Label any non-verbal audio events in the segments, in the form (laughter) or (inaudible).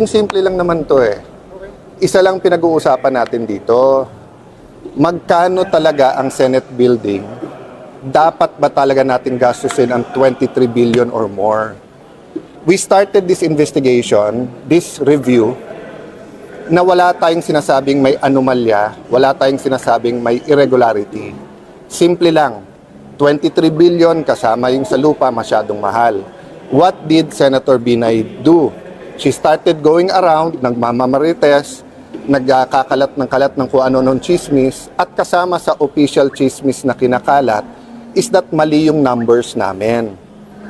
simpleng-simple lang naman to eh. Isa lang pinag-uusapan natin dito. Magkano talaga ang Senate building? Dapat ba talaga natin gastusin ang 23 billion or more? We started this investigation, this review, na wala tayong sinasabing may anomalya, wala tayong sinasabing may irregularity. Simple lang, 23 billion kasama yung sa lupa masyadong mahal. What did Senator Binay do? She started going around, nagmamamarites, nagkakalat ng kalat ng kung ano nung chismis, at kasama sa official chismis na kinakalat is that mali yung numbers namin.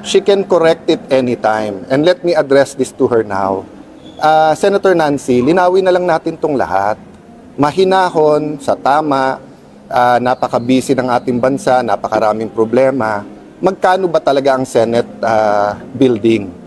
She can correct it anytime. And let me address this to her now. Ah, Senator Nancy, linawin na lang natin tong lahat. Mahinahon, sa tama, ah, napaka-busy ng ating bansa, napakaraming problema. Magkano ba talaga ang Senate ah, building?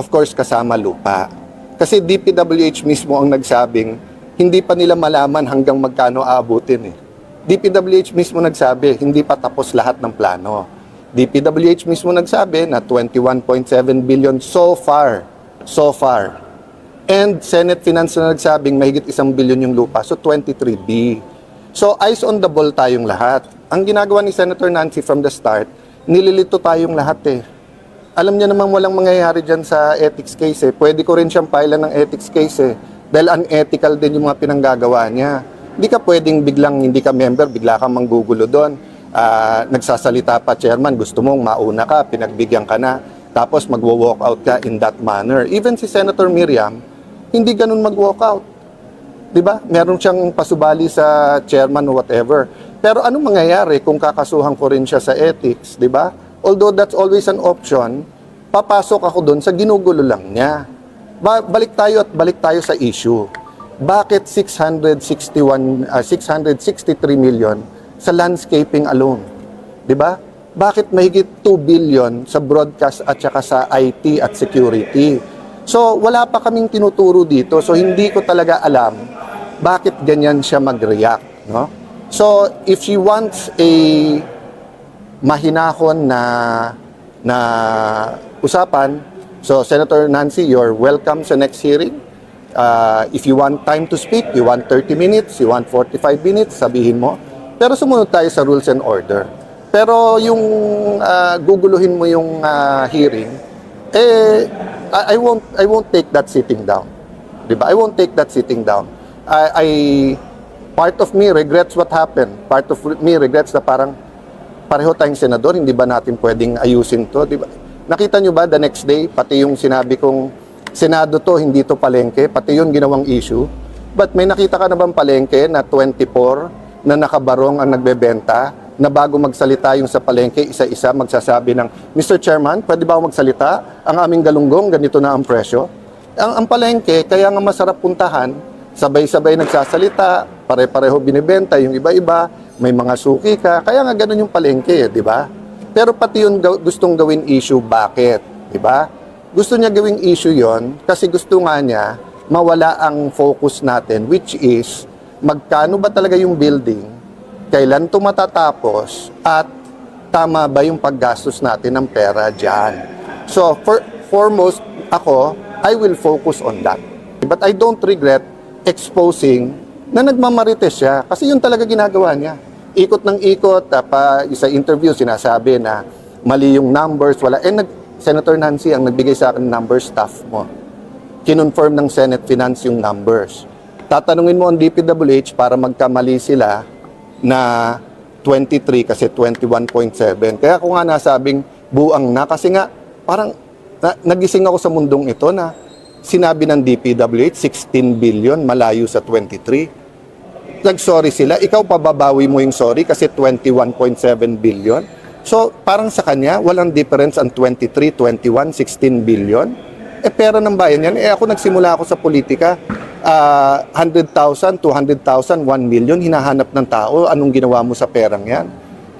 Of course, kasama lupa. Kasi DPWH mismo ang nagsabing, hindi pa nila malaman hanggang magkano aabutin eh. DPWH mismo nagsabi, hindi pa tapos lahat ng plano. DPWH mismo nagsabi na 21.7 billion so far. So far. And Senate Finance na nagsabing mahigit isang bilyon yung lupa. So 23B. So eyes on the ball tayong lahat. Ang ginagawa ni Senator Nancy from the start, nililito tayong lahat eh. Alam niya naman walang mangyayari dyan sa ethics case eh. Pwede ko rin siyang pailan ng ethics case eh. Dahil unethical din yung mga pinanggagawa niya. Hindi ka pwedeng biglang hindi ka member, bigla kang manggugulo doon. Ah, nagsasalita pa chairman, gusto mong mauna ka, pinagbigyan ka na, tapos magwo-walk out ka in that manner. Even si Senator Miriam, hindi ganun mag-walk out. 'Di ba? Meron siyang pasubali sa chairman or whatever. Pero anong mangyayari kung kakasuhan ko rin siya sa ethics, 'di ba? Although that's always an option, papasok ako doon sa ginugulo lang niya. Ba- balik tayo at balik tayo sa issue. Bakit 661 ah, 663 million sa landscaping alone? 'Di ba? Bakit mahigit 2 billion sa broadcast at saka sa IT at security? So, wala pa kaming tinuturo dito. So, hindi ko talaga alam bakit ganyan siya mag-react. No? So, if she wants a mahinahon na na usapan, so Senator Nancy, you're welcome sa next hearing. Uh, if you want time to speak, you want 30 minutes, you want 45 minutes, sabihin mo. Pero sumunod tayo sa rules and order. Pero yung uh, guguluhin mo yung uh, hearing, eh I, I won't I won't take that sitting down. 'Di ba? I won't take that sitting down. I, I part of me regrets what happened. Part of me regrets na parang pareho tayong senador, hindi ba natin pwedeng ayusin 'to, 'di ba? Nakita nyo ba the next day pati yung sinabi kong Senado to, hindi to palengke, pati yun ginawang issue. But may nakita ka na bang palengke na 24 na nakabarong ang nagbebenta na bago magsalita yung sa palengke, isa-isa magsasabi ng, Mr. Chairman, pwede ba magsalita? Ang aming galunggong, ganito na ang presyo. Ang, ang palengke, kaya nga masarap puntahan, sabay-sabay nagsasalita, pare-pareho binibenta, yung iba-iba, may mga suki ka, kaya nga ganun yung palengke, di ba? Pero pati yun gaw- gustong gawin issue, bakit? Di ba? Gusto niya gawing issue yon kasi gusto nga niya mawala ang focus natin, which is magkano ba talaga yung building, kailan ito matatapos, at tama ba yung paggastos natin ng pera dyan. So, for, foremost, ako, I will focus on that. But I don't regret exposing na nagmamarites siya kasi yun talaga ginagawa niya. Ikot ng ikot, ah, pa, sa interview sinasabi na mali yung numbers, wala. Eh, nag, Senator Nancy ang nagbigay sa akin ng numbers staff mo. Kinonfirm ng Senate Finance yung numbers. Tatanungin mo ang DPWH para magkamali sila na 23 kasi 21.7. Kaya ako nga nasabing buang na kasi nga parang na, nagising ako sa mundong ito na sinabi ng DPWH 16 billion malayo sa 23. Nag-sorry sila, ikaw pababawi mo yung sorry kasi 21.7 billion. So, parang sa kanya, walang difference ang 23, 21, 16 billion. Eh, pera ng bayan yan. Eh, ako nagsimula ako sa politika, ah, 100,000, 200,000, 1 million, hinahanap ng tao, anong ginawa mo sa perang yan?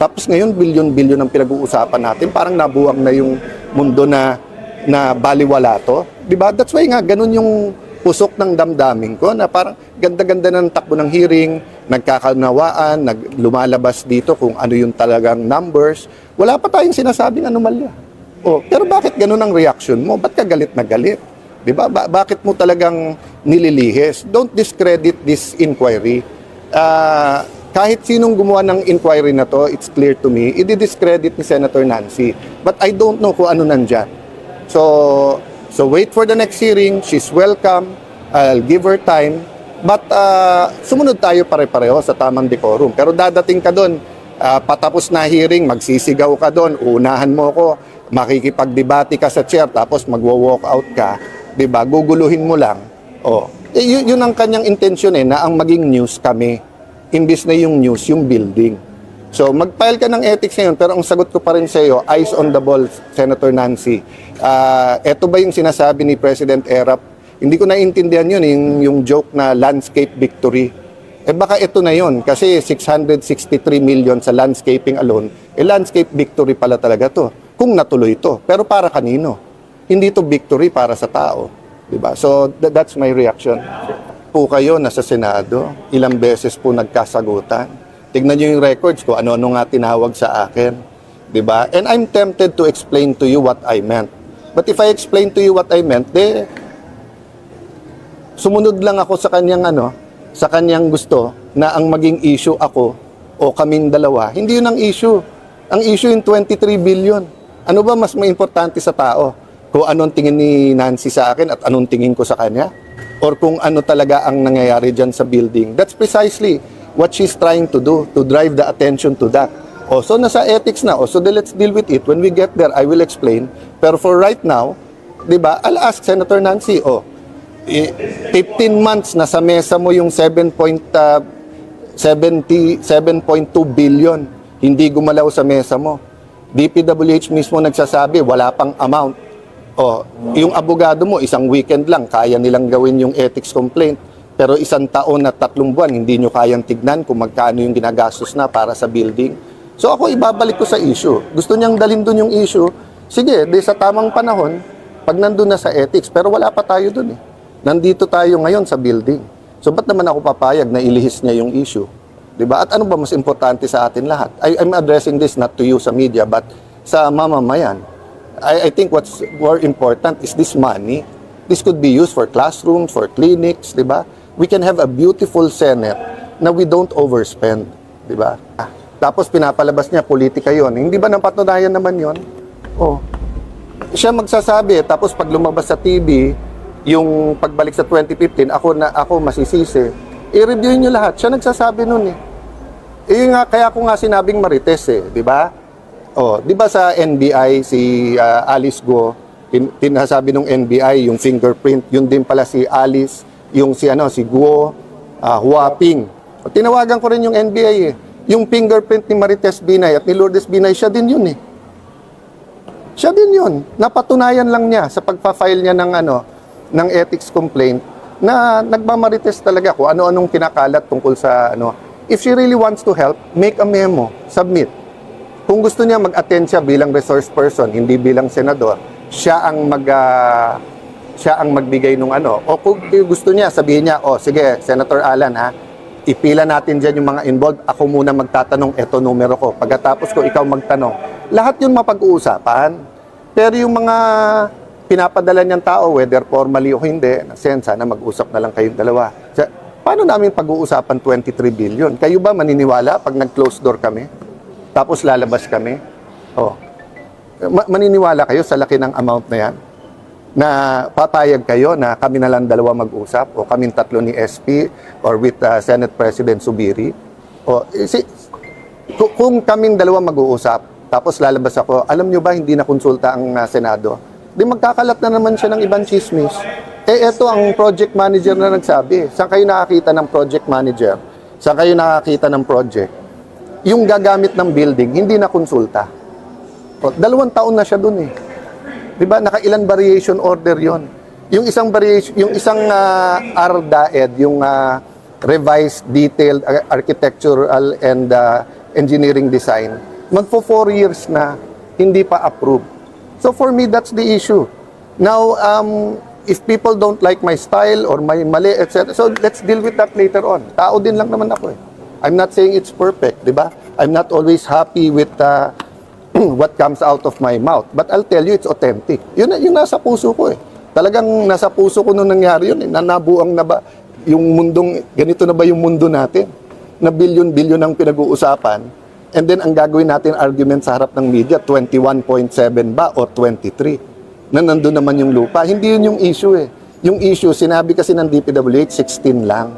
Tapos ngayon, bilyon-bilyon ang pinag-uusapan natin. Parang nabuwang na yung mundo na, na baliwala to. Di ba? That's why nga, ganun yung pusok ng damdamin ko na parang ganda-ganda ng takbo ng hearing, nagkakanawaan, nag, dito kung ano yung talagang numbers. Wala pa tayong sinasabing anomalya. Oh, pero bakit ganun ang reaction mo? Ba't ka galit na galit? 'Di ba? Ba- bakit mo talagang nililihis? Don't discredit this inquiry. Ah, kahit sinong gumawa ng inquiry na to, it's clear to me, i-discredit ni Senator Nancy. But I don't know kung ano nandyan. So, so wait for the next hearing. She's welcome. I'll give her time. But ah, sumunod tayo pare-pareho sa tamang decorum. Pero dadating ka doon, ah, patapos na hearing, magsisigaw ka doon, unahan mo ko, makikipagdebate ka sa chair, tapos magwo-walk out ka, 'di ba? Guguluhin mo lang. Oh. Eh, yun, yun ang kanyang intensyon eh, na ang maging news kami. Imbis na yung news, yung building. So, mag-file ka ng ethics ngayon, pero ang sagot ko pa rin sa iyo, eyes on the ball, Senator Nancy. Ah, eto ba yung sinasabi ni President Erap? Hindi ko naiintindihan yun, yung, yung joke na landscape victory. Eh baka ito na yun, kasi 663 million sa landscaping alone, eh landscape victory pala talaga to, kung natuloy to. Pero para kanino? Hindi to victory para sa tao. Diba? So, tha- that's my reaction. Po kayo nasa Senado, ilang beses po nagkasagutan. Tignan nyo yung records ko, ano-ano nga tinawag sa akin. 'Di ba? And I'm tempted to explain to you what I meant. But if I explain to you what I meant, de, sumunod lang ako sa kanyang ano, sa kanyang gusto na ang maging issue ako o kaming dalawa. Hindi yun ang issue. Ang issue yung 23 billion. Ano ba mas may importante sa tao? Kung anong tingin ni Nancy sa akin at anong tingin ko sa kanya? Or kung ano talaga ang nangyayari dyan sa building? That's precisely what she's trying to do, to drive the attention to that. O, so nasa ethics na. O, so let's deal with it. When we get there, I will explain. Pero for right now, di ba, I'll ask Senator Nancy, o, eh, 15 months na sa mesa mo yung 7 point, uh, 70 7.2 billion hindi gumalaw sa mesa mo. DPWH mismo nagsasabi wala pang amount. O, yung abogado mo isang weekend lang kaya nilang gawin yung ethics complaint. Pero isang taon at tatlong buwan hindi nyo kayang tignan kung magkano yung ginagastos na para sa building. So ako ibabalik ko sa issue. Gusto niyang dalhin doon yung issue. Sige, di sa tamang panahon, pag nandun na sa ethics, pero wala pa tayo doon eh. Nandito tayo ngayon sa building. So ba't naman ako papayag na ilihis niya yung issue? 'Di ba? At ano ba mas importante sa atin lahat? I, I'm addressing this not to you sa media but sa mamamayan. I, I think what's more important is this money. This could be used for classrooms, for clinics, 'di ba? We can have a beautiful Senate na we don't overspend, 'di ba? Tapos pinapalabas niya politika 'yon. Hindi ba napatunayan naman 'yon? Oh, siya magsasabi tapos pag lumabas sa TV yung pagbalik sa 2015 ako na ako masisisi. I-review niyo lahat. Siya nagsasabi noon eh. Eh nga kaya ko nga sinabing marites eh di ba? Oh di ba sa NBI si ah, Alice Go tin tinasabi ng NBI yung fingerprint yun din pala si Alice yung si ano si Guo uh, Huaping. Tinawagan ko rin yung NBI eh. Yung fingerprint ni Marites Binay at ni Lourdes Binay siya din yun eh siya din yun. Napatunayan lang niya sa pagpa-file niya ng ano ng ethics complaint na nagmamarites talaga kung ano-anong kinakalat tungkol sa ano. If she really wants to help, make a memo, submit. Kung gusto niya mag-attend siya bilang resource person, hindi bilang senador, siya ang mag ah, siya ang magbigay nung ano. O kung gusto niya, sabihin niya, oh sige, Senator Alan ha, ipila natin dyan yung mga involved. Ako muna magtatanong, eto numero ko. Pagkatapos ko, ikaw magtanong. Lahat yun mapag-uusapan. Pero yung mga pinapadala niyang tao, whether formally o hindi, sen, sana mag-usap na lang kayong dalawa. Sa, paano namin pag-uusapan 23 billion? Kayo ba maniniwala pag nag-close door kami? Tapos lalabas kami? Oh. Ma- maniniwala kayo sa laki ng amount na yan? na papayag kayo na kami na lang dalawa mag-usap o kaming tatlo ni SP or with uh, Senate President Subiri. O, eh, si, ku- kung kaming dalawa mag-uusap, tapos lalabas ako, alam nyo ba hindi na konsulta ang uh, Senado? Di magkakalat na naman siya ng ibang chismis. Eh, eto ang project manager na nagsabi. Saan kayo nakakita ng project manager? Saan kayo nakakita ng project? Yung gagamit ng building, hindi na konsulta. O, dalawang taon na siya dun eh. 'Di ba? Nakailan variation order 'yon. Yung isang variation, yung isang uh, RDAED, yung ah, revised detailed ar- architectural and ah, engineering design, magfo four years na hindi pa approved. So for me, that's the issue. Now, um, if people don't like my style or my mali, etc., so let's deal with that later on. Tao din lang naman ako eh. I'm not saying it's perfect, di ba? I'm not always happy with uh, (clears throat) what comes out of my mouth. But I'll tell you, it's authentic. Yun, yun nasa puso ko eh. Talagang nasa puso ko nung nangyari yun. Eh. Nanabuang na ba yung mundong, ganito na ba yung mundo natin? Na bilyon-bilyon ang pinag-uusapan. And then ang gagawin natin argument sa harap ng media, 21.7 ba o 23? Na nandun naman yung lupa. Hindi yun yung issue eh. Yung issue, sinabi kasi ng DPWH, 16 lang.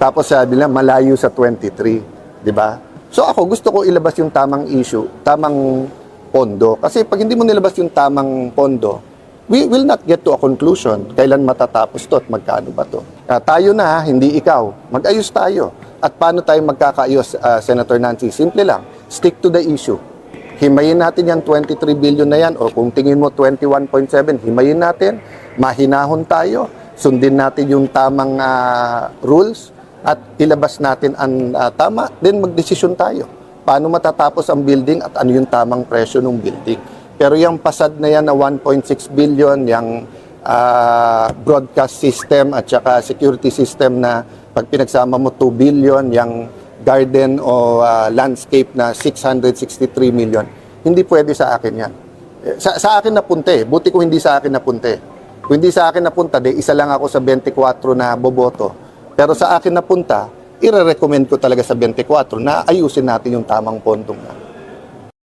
Tapos sabi nila, malayo sa 23. Di ba? So ako, gusto ko ilabas yung tamang issue, tamang pondo. Kasi pag hindi mo nilabas yung tamang pondo, we will not get to a conclusion kailan matatapos to at magkano ba to. Ah, tayo na, hindi ikaw. Mag-ayos tayo. At paano tayo magkakaayos, ah, Senator Nancy? Simple lang, stick to the issue. Himayin natin yan 23 billion na yan o kung tingin mo 21.7, himayin natin, mahinahon tayo, sundin natin yung tamang ah, rules at ilabas natin ang ah, tama, then magdesisyon tayo. Paano matatapos ang building at ano yung tamang presyo ng building. Pero yung pasad na yan na 1.6 billion, yung ah, broadcast system at saka security system na pag pinagsama mo 2 billion, yung garden o ah, landscape na 663 million, hindi pwede sa akin yan. Eh, Sa, sa akin napunta eh. Buti ko hindi sa akin napunta eh. Kung hindi sa akin napunta, de isa lang ako sa 24 na boboto. Pero sa akin napunta, ire-recommend ko talaga sa 24 na ayusin natin yung tamang pondong na.